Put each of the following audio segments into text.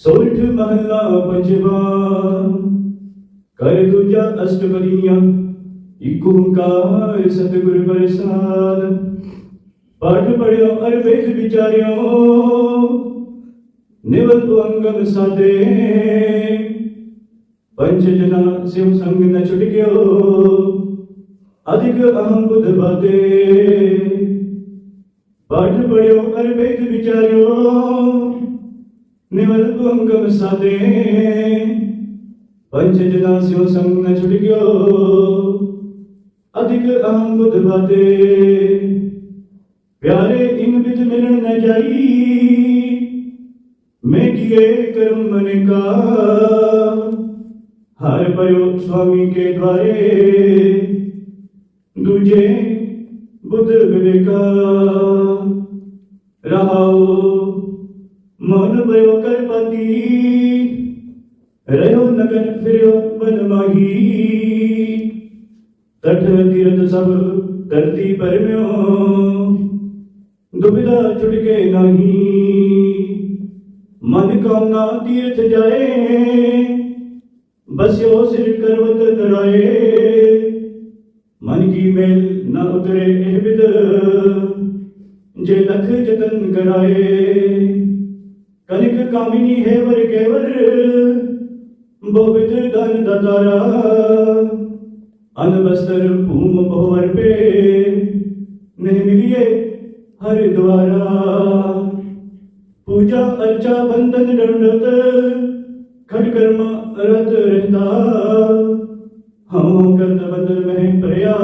ਸੋਠ ਮਹੱਲਾ ਪੰਜਵਾ ਕਰ ਦੂਜਾ ਅਸ਼ਟਪਦੀਆਂ ਇਕ ਓੰਕਾਰ ਸਤਿਗੁਰ ਪ੍ਰਸਾਦ। ਪਾਠ ਪੜਿਓ ਅਰ ਵੇਖ ਵਿਚਾਰਿਓ, ਨਿਵਤ ਅੰਗਮ ਸਾਦੇ ਪੰਜ ਜਨਾ ਸਿਵ ਸੰਗ ਨ ਛੁਟ ਗਿਓ ਅਧਿਕ ਅਹੰ ਬੁਧ ਬਾਦੇ ਪਾਠ ਪੜਿਓ ਅਰ ਵੇਖ ਸਾਦੇ। ਪੰਚ ਜਨਾ ਸਿਵ ਸੰਗ ਨ ਛੁਟ ਗਿਓ। ਅਧਿਕ ਅਹੰ ਬੁਧ ਬਾਦੇ ਪਿਆਰੇ ਇਨ ਵਿਦ ਮਿਲਣ ਨ ਜਾਈ। ਮੈਂ ਕੀਏ ਕਰਮ ਮਨ ਕਾ। ਹਰ ਪਇਓ ਸੁਆਮੀ ਕੇ ਦਵਾਰੇ ਦੂਜੇ ਬੁੱਧ ਵਿਵੇਕਾ। ਮਨ ਪਇਓ ਕਰਪਤੀ ਰਹਿਓ ਨਗਨ ਫਿਰਿਓ ਬਨ ਮਾਹੀ। ਤਟ ਤੀਰਤ ਸਭ ਧਰਤੀ ਪਰਮਿਓ। ਦੁਬਿਧਾ ਛੁਟਕੇ ਨਹੀਂ। ਮਨ ਕਾਮਨਾ ਤੀਰਥ ਜਾਏ। ਬਸਿਓ ਸਿਰ ਕਰਵਤ ਤਰਾਏ ਮਨ ਕੀ ਮੇਲ ਨ ਉਤਰੇ ਇਹ ਵਿਦ ਜੇ ਲਖ ਜਤਨ ਕਰਾਏ। कनिक कामिनी है वर केवर बोबित धन दतारा अन भूम भवर पे नहीं मिलिए हर द्वारा पूजा अर्चा बंधन दंडत खटकर्मा रत रहता। हम कंद बंधन में प्रया,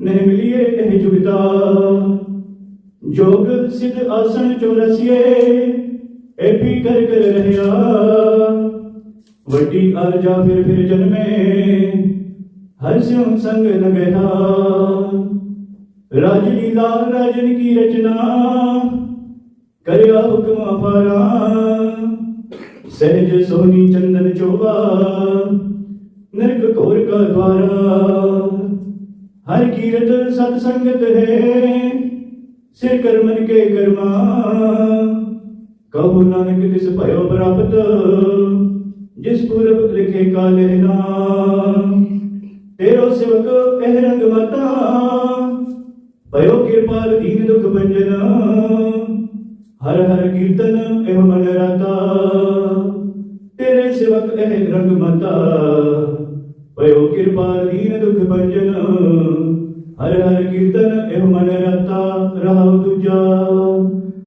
नहीं मिलिए नहीं जुगता। जोग सिद्ध आसन चौरसिए ਇਹ ਵੀ ਕਰ ਕਰ ਰਹਿਆ। ਵੱਡੀ ਅਰਜਾ ਫਿਰ ਫਿਰ ਜਨਮੇ, ਹਰ ਸਿਉ ਸੰਗ ਲਗਿਆ ਰਾਜ ਰਾਜਨ ਕੀ ਰਚਨਾ, ਕਰਿਆ ਹੁਕਮ ਅਪਾਰਾ। ਸਹਿਜ ਸੋਨੀ ਚੰਦਨ ਚੋਵਾ, ਨਰਕ ਘੋਰ ਕਾ ਦਵਾਰਾ ਹਰ ਕੀਰਤ ਸਤ ਸੰਗਤ ਹੈ, ਸਿਰ ਕਰਮਨ ਕੇ ਕਰਮਾ। ਕਬੂ ਨਾਨਕ ਤਿਸ ਭਇਓ ਪ੍ਰਾਪਤ, ਜਿਸ ਪੁਰਬ ਲਿਖੇ ਕਾਲੇ ਨਾਮ। ਤੇਰੋ ਸਿਵਕ ਇਹ ਰੰਗ ਮਤਾ ਭਇਓ ਕਿਰਪਾਲ ਦੀਨ ਦੁਖ ਭੰਜਨ ਹਰ ਹਰ ਕੀਰਤਨ ਇਹ ਮਨ ਰਤਾ, ਤੇਰੇ ਸਿਵਕ ਇਹ ਰੰਗ ਮਤਾ। ਭਇਓ ਕਿਰਪਾਲ ਦੀਨ ਦੁਖ ਭੰਜਨ ਹਰ ਹਰ ਕੀਰਤਨ ਇਹ ਮਨ ਰਤਾ, ਰਹਾਉ